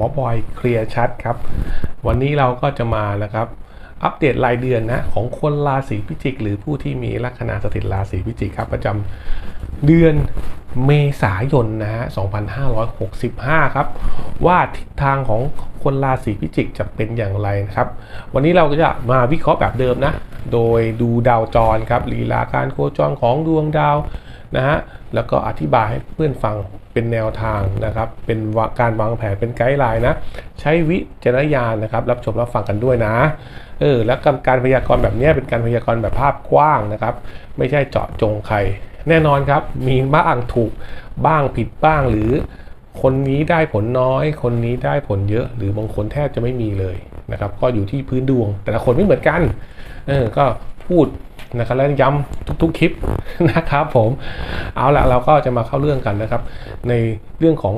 หมอบอยเคลียร์ชัดครับ วันนี้เราก็จะมานะครับ อัปเดตรายเดือนนะของคนราศีพิจิก หรือผู้ที่มีลัคนาสถิตราศีพิจิกครับ ประจำเดือนเมษายนนะฮะ 2565 ครับ ว่าทิศทางของคนราศีพิจิกจะเป็นอย่างไรนะครับ วันนี้เราก็จะมาวิเคราะห์แบบเดิมนะ โดยดูดาวจรครับลีลาการโคจรของดวงดาวนะฮะแล้วก็อธิบายให้เพื่อนฟัง เป็นแนวทางนะครับ เป็นาการวางแผนเป็นไกด์ไลน์นะ ใช้วิจารณญาณนะครับ รับชมรับฟังกันด้วยนะ เออ แล้วการพยากรณ์แบบนี้เป็นการพยากรณ์แบบภาพกว้างนะครับ ไม่ใช่เจาะจงใคร แน่นอนครับ มีบ้างถูกบ้างผิดบ้างหรือ คนนี้ได้ผลน้อย คนนี้ได้ผลเยอะ หรือบางคนแทบจะไม่มีเลยนะครับ ก็อยู่ที่พื้นดวง แต่ละคนไม่เหมือนกัน เออ ก็พูด นะครับแล้วย้ำทุกๆคลิปนะครับผมเอาละเราก็จะมาเข้าเรื่องกันนะครับ ในเรื่องของ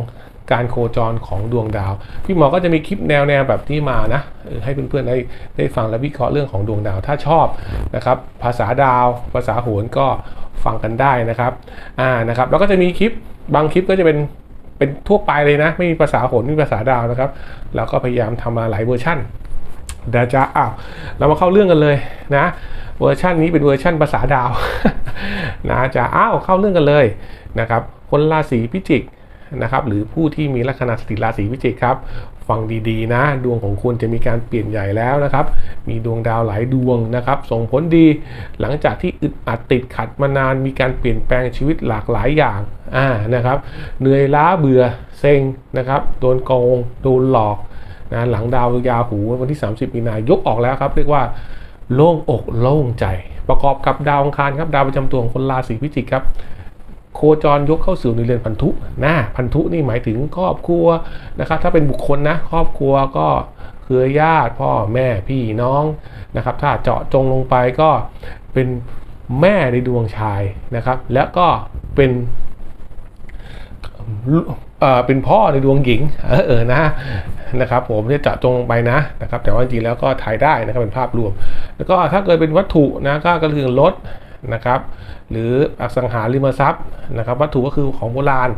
การโคจรของดวงดาว พี่หมอก็จะมีคลิปแนวแนวแบบนี้มานะให้เพื่อนๆได้ได้ฟังและวิเคราะห์เรื่องของดวงดาว ถ้าชอบนะครับ ภาษาดาว ภาษาโหรก็ฟังกันได้นะครับอ่านะครับแล้วก็จะมีคลิปบางคลิปก็จะเป็นเป็นทั่วไปเลยนะ ไม่มีภาษาโหรไม่มีภาษาดาวนะครับ แล้วก็พยายามทำมาหลายเวอร์ชั่น เดี๋ยวจะอ้าวเรามาเข้าเรื่องกันเลยนะเวอร์ชันนี้เป็นเวอร์ชันภาษาดาวนะจะอ้าวเข้าเรื่องกันเลยนะครับคนราศีพิจิกนะครับหรือผู้ที่มีลัคนาสถิตราศีพิจิกครับฟังดีๆ นะ ดวงของคุณจะมีการเปลี่ยนใหญ่แล้วนะครับ มีดวงดาวหลายดวงนะครับ ส่งผลดี หลังจากที่อึดอัดติดขัดมานานมีการเปลี่ยนแปลงชีวิตหลากหลายอย่างอ่านะครับเหนื่อยล้าเบื่อเซ็งนะครับโดนโกงโดนหลอก นะหลังดาวยาหูวันที่ 30 มีนายกออกแล้วครับ เรียกว่าโล่งอกโล่งใจ ประกอบกับดาวอังคารครับ ดาวประจำตัวของคนราศีพิจิกครับโคจรยกเข้าสู่ในเรือนพันธุนะพันธุนี่หมายถึงครอบครัวนะครับ ถ้าเป็นบุคคลนะครอบครัวก็เครือญาติพ่อแม่พี่น้องนะครับ ถ้าเจาะจงลงไปก็เป็นแม่ในดวงชายนะครับ แล้วก็เป็น เอ่อเป็นพ่อในดวงหญิงเออเออนะนะครับผมจะเจาะจงลงไปนะนะครับแต่ว่าจริงแล้วก็ถ่ายได้นะครับเป็นภาพรวม แล้วก็ถ้าเกิดเป็นวัตถุนะก็ก็คือรถนะครับ หรืออสังหาริมทรัพย์นะครับ วัตถุก็คือของโบราณ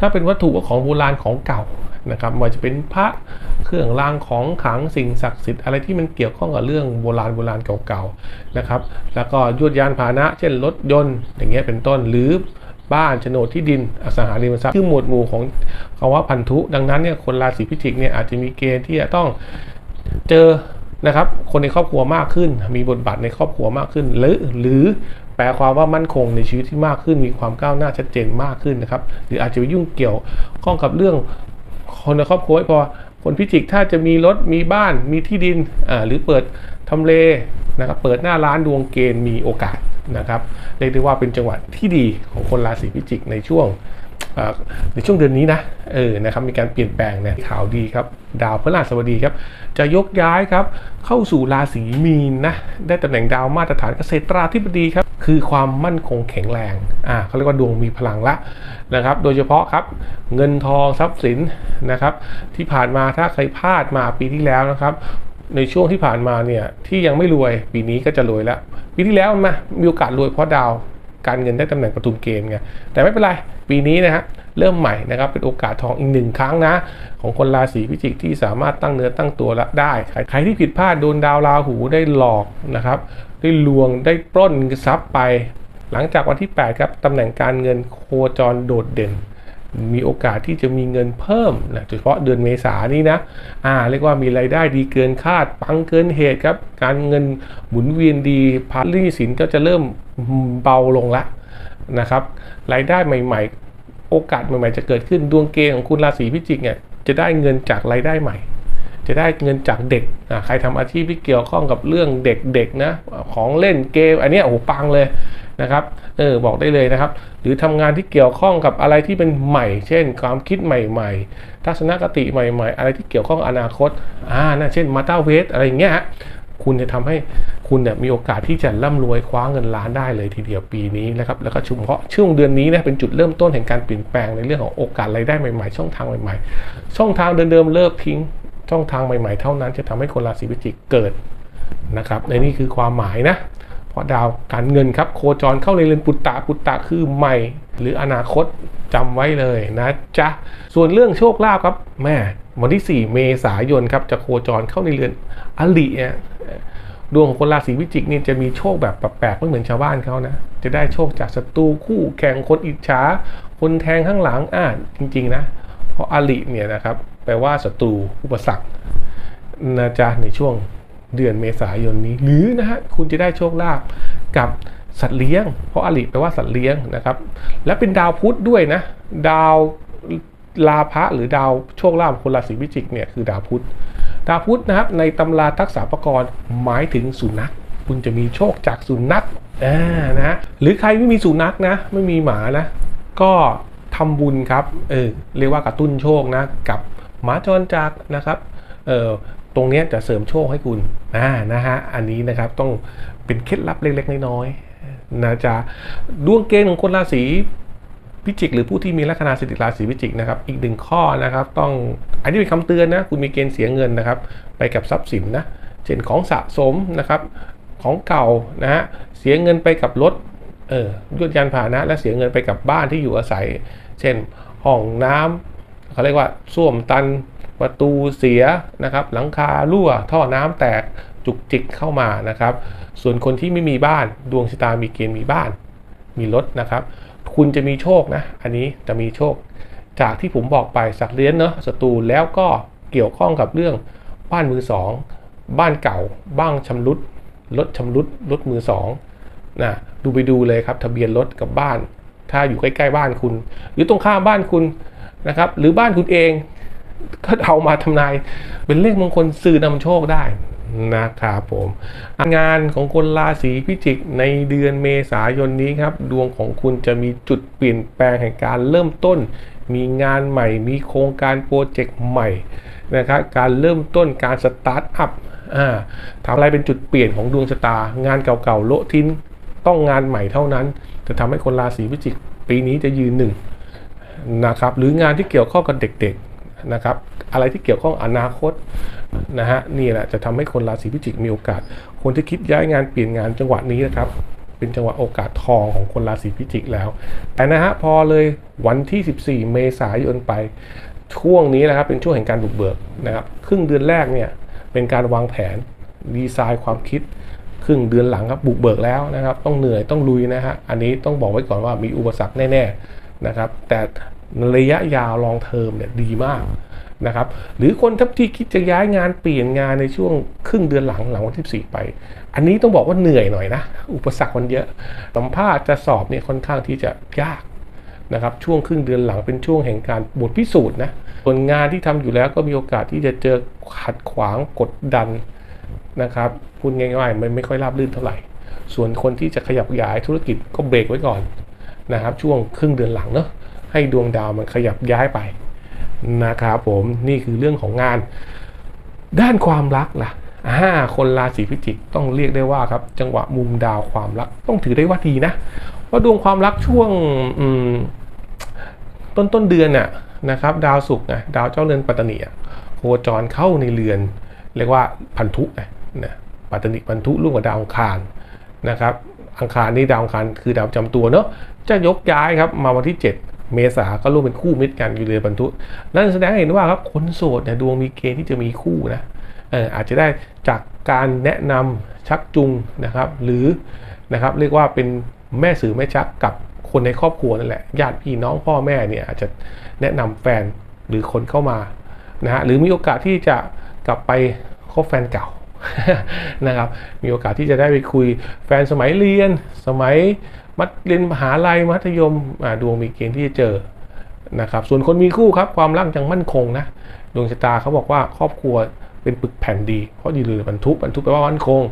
ถ้าเป็นวัตถุก็ของโบราณของเก่านะครับไมันจะเป็นพระเครื่องรางของขลังสิ่งศักดิ์สิทธิ์อะไรที่มันเกี่ยวข้องกับเรื่องโบราณโบราณเก่าๆนะครับ แล้วก็ยวดยานพาหนะ เช่นรถยนต์อย่างเงี้ยเป็นต้นหรือ บ้านโฉนดที่ดินอสังหาริมทรัพย์คือหมวดหมู่ของคำว่าพันธุ ดังนั้นเนี่ยคนราศีพิจิกเนี่ยอาจจะมีเกณฑ์ที่จะต้องเจอนะครับคนในครอบครัวมากขึ้น มีบทบาทในครอบครัวมากขึ้น หรือหรือแปลความว่ามั่นคงในชีวิตที่มากขึ้น มีความก้าวหน้าชัดเจนมากขึ้นนะครับ หรืออาจจะไปยุ่งเกี่ยวข้องกับเรื่องคนในครอบครัวไม่พอคนพิจิกถ้าจะมีรถมีบ้านมีที่ดินอ่าหรือเปิดทำเลนะครับเปิดหน้าร้านดวงเกณฑ์มีโอกาส นะครับเรียกได้ว่าเป็นจังหวะที่ดีของคนราศีพิจิกในช่วงในช่วงเดือนนี้นะเออนะครับมีการเปลี่ยนแปลงเนี่ยข่าวดีครับดาวพฤหัสบดีครับจะยกย้ายครับเข้าสู่ราศีมีนนะได้ตำแหน่งดาวมาตรฐานเกษตราธิบดีครับคือความมั่นคงแข็งแรงอ่าเขาเรียกว่าดวงมีพลังละนะครับโดยเฉพาะครับเงินทองทรัพย์สินนะครับที่ผ่านมาถ้าใครพลาดมาปีที่แล้วนะครับ ในช่วงที่ผ่านมาเนี่ยที่ยังไม่รวยปีนี้ก็จะรวยแล้วปีที่แล้วมามีโอกาสรวยเพราะดาวการเงินได้ตำแหน่งประตูเกณฑ์ไงแต่ไม่เป็นไร ปีนี้นะฮะเริ่มใหม่นะครับเป็นโอกาสทองอีกหนึ่งครั้งนะ ของคนราศีพิจิกที่สามารถตั้งเนื้อตั้งตัวละได้ ใครใครที่ผิดพลาดโดนดาวราหูได้หลอกนะครับได้ลวงได้ปล้นทรัพย์ไป หลังจากวันที่ 8 ครับตำแหน่งการเงินโคจรโดดเด่น มีโอกาสที่จะมีเงินเพิ่มนะโดยเฉพาะเดือนเมษานี้นะอ่าเรียกว่ามีรายได้ดีเกินคาด ปังเกินเหตุครับ การเงินหมุนเวียนดีพาร์ลี่สินก็จะเริ่มเบาลงละนะครับ รายได้ใหม่ ๆ โอกาสใหม่ๆจะเกิดขึ้นดวงเกณฑ์ของคุณราศีพิจิกเนี่ยจะได้เงินจากรายได้ใหม่ จะได้เงินจากเด็กใครทำอาชีพที่เกี่ยวข้องกับเรื่องเด็กๆนะของเล่นเกมอันนี้โอ้โหปังเลยนะครับเออบอกได้เลยนะครับ หรือทำงานที่เกี่ยวข้องกับอะไรที่เป็นใหม่ เช่น ความคิดใหม่ๆ ทัศนคติใหม่ ๆ อะไรที่เกี่ยวข้องอนาคตอ่านะเช่นมาตาเวสอะไรอย่างเงี้ยคุณจะทำให้คุณเนี่ยมีโอกาสที่จะร่ำรวยคว้าเงินล้านได้เลยทีเดียวปีนี้นะครับแล้วก็เฉพาะช่วงเดือนนี้นะเป็นจุดเริ่มต้นแห่งการเปลี่ยนแปลงในเรื่องของโอกาสรายได้ใหม่ๆ ช่องทางใหม่ๆ ช่องทางเดิมๆเลิกทิ้ง ช่องทางใหม่ๆ เท่านั้นจะทำให้คนราศีพิจิกเกิดนะครับในนี่คือความหมายนะเพราะดาวการเงินครับ โคจรเข้าในเรือนปุตตะปุตตะคือใหม่ หรืออนาคตจำไว้เลยนะจ๊ะส่วนเรื่องโชคลาภครับแม่วันที่ 4 เมษายนครับจะโคจรเข้าในเรือนอลิเนี่ยดวงของคนราศีพิจิกนี่จะมีโชคแบบแปลกๆไม่เหมือนชาวบ้านเขานะ จะได้โชคจากศัตรูคู่แข่งคนอิจฉาคนแทงข้างหลังอ่าจริง ๆ นะ เพราะอลิเนี่ยนะครับ แปลว่าศัตรูอุปสรรคนะจ๊ะในช่วงเดือนเมษายนนี้ หรือนะฮะคุณจะได้โชคลาภกับสัตว์เลี้ยง เพราะอลิแปลว่าสัตว์เลี้ยงนะครับ และเป็นดาวพุธด้วยนะ ดาวลาภะหรือดาวโชคลาภของคนราศีพิจิกเนี่ยคือดาวพุธดาวพุธนะครับในตำราทักษะประกรณ์หมายถึงสุนัข คุณจะมีโชคจากสุนัขอ่านะฮะหรือใครไม่มีสุนัขนะไม่มีหมานะ ก็ทำบุญครับเออเรียกว่ากระตุ้นโชคนะกับ หมาจรจักนะครับเออตรงนี้จะเสริมโชคให้คุณอ่านะฮะอันนี้นะครับต้องเป็นเคล็ดลับเล็กๆน้อยๆนะจ๊ะดวงเกณฑ์ของคนราศีพิจิก หรือผู้ที่มีลัคนาสถิตราศีพิจิกนะครับอีกหนึ่งข้อนะครับต้องอันนี้เป็นคำเตือนนะคุณมีเกณฑ์เสียเงินนะครับ ไปกับทรัพย์สินนะเช่นของสะสมนะครับของเก่านะฮะเสียเงินไปกับรถเออยนต์ยานพาหนะ และเสียเงินไปกับบ้านที่อยู่อาศัย เช่นห้องน้ำ เขาเรียกว่าส้วมตันประตูเสียนะครับหลังคารั่วท่อน้ำแตกจุกจิกเข้ามานะครับ ส่วนคนที่ไม่มีบ้านดวงชะตามีเกณฑ์มีบ้าน มีรถนะครับ คุณจะมีโชคนะ อันนี้จะมีโชค จากที่ผมบอกไปสัตว์เลี้ยงเนาะศัตรูแล้วก็เกี่ยวข้องกับเรื่องบ้านมือสองบ้านเก่า บ้างชำรุดรถชำรุดรถมือสองนะดูไปดูเลยครับ ทะเบียนรถกับบ้าน ถ้าอยู่ใกล้ ๆ บ้านคุณ หรือตรงข้ามบ้านคุณ นะครับ หรือบ้านคุณเองก็เอามาทำนายเป็นเลขมงคลสื่อนำโชคได้นะครับผมงานของคนราศีพิจิกในเดือนเมษายนนี้ครับ ดวงของคุณจะมีจุดเปลี่ยนแปลงแห่งการเริ่มต้น มีงานใหม่ มีโครงการโปรเจกต์ใหม่นะครับการเริ่มต้นการสตาร์ทอัพทำอะไรเป็นจุดเปลี่ยนของดวงชะตา งานเก่าๆโละทิ้นต้องงานใหม่เท่านั้น จะทำให้คนราศีพิจิกปีนี้จะยืนหนึ่ง นะครับหรืองานที่เกี่ยวข้องกับเด็กๆนะครับอะไรที่เกี่ยวข้องอนาคตนะฮะนี่แหละจะทำให้คนราศีพิจิกมีโอกาส คนที่คิดย้ายงานเปลี่ยนงานจังหวะนี้นะครับเป็นจังหวะโอกาสทองของคนราศีพิจิกแล้ว แต่นะฮะพอเลยวันที่ 14 เมษายนไปช่วงนี้นะครับเป็นช่วงแห่งการบุกเบิกนะครับครึ่งเดือนแรกเนี่ยเป็นการวางแผนดีไซน์ความคิดครึ่งเดือนหลังครับบุกเบิกแล้วนะครับ ต้องเหนื่อยต้องลุยนะฮะอันนี้ต้องบอกไว้ก่อนว่ามีอุปสรรคแน่ๆนะครับแต่ ระยะยาวลองเทอมเนี่ยดีมากนะครับหรือคนทับที่คิดจะย้ายงานเปลี่ยนงานในช่วงครึ่งเดือนหลังหลังวันที่4ไป อันนี้ต้องบอกว่าเหนื่อยหน่อยนะ อุปสรรคมันเยอะสัมภาษณ์จะสอบเนี่ยค่อนข้างที่จะยากนะครับช่วงครึ่งเดือนหลังเป็นช่วงแห่งการบทพิสูจน์นะส่วนงานที่ทำอยู่แล้วก็มีโอกาสที่จะเจอขัดขวางกดดันนะครับพูดง่ายๆมันไม่ค่อยราบรื่นเท่าไหร่ ส่วนคนที่จะขยับขยายธุรกิจก็เบรกไว้ก่อนนะครับช่วงครึ่งเดือนหลังเนาะ ให้ดวงดาวมันขยับย้ายไปนะครับผมนี่คือเรื่องของงาน ด้านความรักล่ะอ่าคนราศีพิจิกต้องเรียกได้ว่าครับจังหวะมุมดาวความรักต้องถือได้ว่าดีนะเพราดวงความรักช่วงต้นต้นเดือนน่ะนะครับ ดาวศุกร์นะดาวเจ้าเรือนปัตตานีโคจรเข้าในเรือน เรียกว่าพันธุนะปัตตานีพันธุร่วมกับดาวอังคารนะครับ อังคารนี่ดาวอังคารคือดาวจำตัวเนาะจะยกย้ายครับมาวันที่ 7 เมษาก็ร่วมเป็นคู่มิตรกันอยู่เรือนพันธุนั่นแสดงให้เห็นว่าครับคนโสดเนี่ยดวงมีเกณฑ์ที่จะมีคู่นะเอออาจจะได้จากการแนะนำชักจูงนะครับ หรือนะครับเรียกว่าเป็นแม่สื่อแม่ชักกับคนในครอบครัวนั่นแหละญาติพี่น้องพ่อแม่เนี่ยอาจจะแนะนำแฟนหรือคนเข้ามานะฮะหรือมีโอกาสที่จะกลับไปคบแฟนเก่านะครับมีโอกาสที่จะได้ไปคุยแฟนสมัยเรียนสมัย มัธเรียนมหาลัยมัธยมดวงมีเกณฑ์ที่จะเจอนะครับ ส่วนคนมีคู่ครับความรักยังมั่นคงนะดวงชะตาเขาบอกว่าครอบครัวเป็นปึกแผ่นดีเพราะอยู่เลยบรรทุกบรรทุกแปลว่ามั่นคง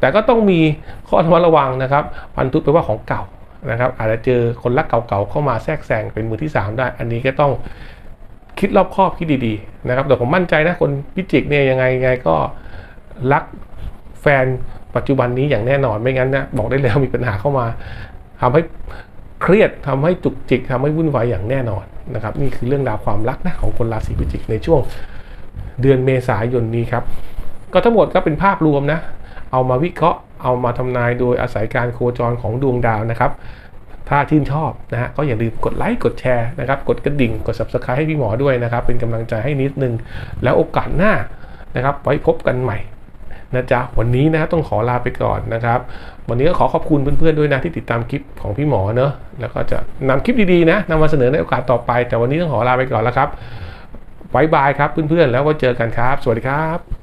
แต่ก็ต้องมีข้อระมัดระวังนะครับบรรทุกแปลว่าของเก่านะครับอาจจะเจอคนรักเก่าๆเข้ามาแทรกแซงเป็นมือที่ 3 ได้ อันนี้ก็ต้องคิดรอบคอบคิดดีๆนะครับแต่ผมมั่นใจนะคนพิจิกเนี่ยยังไงยังไงก็รักแฟนปัจจุบันนี้อย่างแน่นอนไม่งั้นนะบอกได้เลยมีปัญหาเข้ามา ทำให้เครียดทำให้จุกจิกทำให้วุ่นวายอย่างแน่นอนนะครับ นี่คือเรื่องราวความรักนะของคนราศีพิจิกในช่วงเดือนเมษายนนี้ครับ ก็ทั้งหมดก็เป็นภาพรวมนะ เอามาวิเคราะห์เอามาทำนายโดยอาศัยการโคจรของดวงดาวนะครับถ้าชื่นชอบนะฮะก็อย่าลืมกดไลค์กดแชร์นะครับ กดกระดิ่งกด subscribe ให้พี่หมอด้วยนะครับ เป็นกำลังใจให้นิดนึง แล้วโอกาสหน้านะครับ ไว้พบกันใหม่ นะจ๊ะวันนี้นะต้องขอลาไปก่อนนะครับ วันนี้ก็ขอขอบคุณเพื่อนๆด้วยนะที่ติดตามคลิปของพี่หมอเนอะแล้วก็จะนำคลิปดีๆนะนำมาเสนอในโอกาสต่อไป แต่วันนี้ต้องขอลาไปก่อนแล้วครับบายบายครับเพื่อนๆแล้วก็เจอกันครับ สวัสดีครับ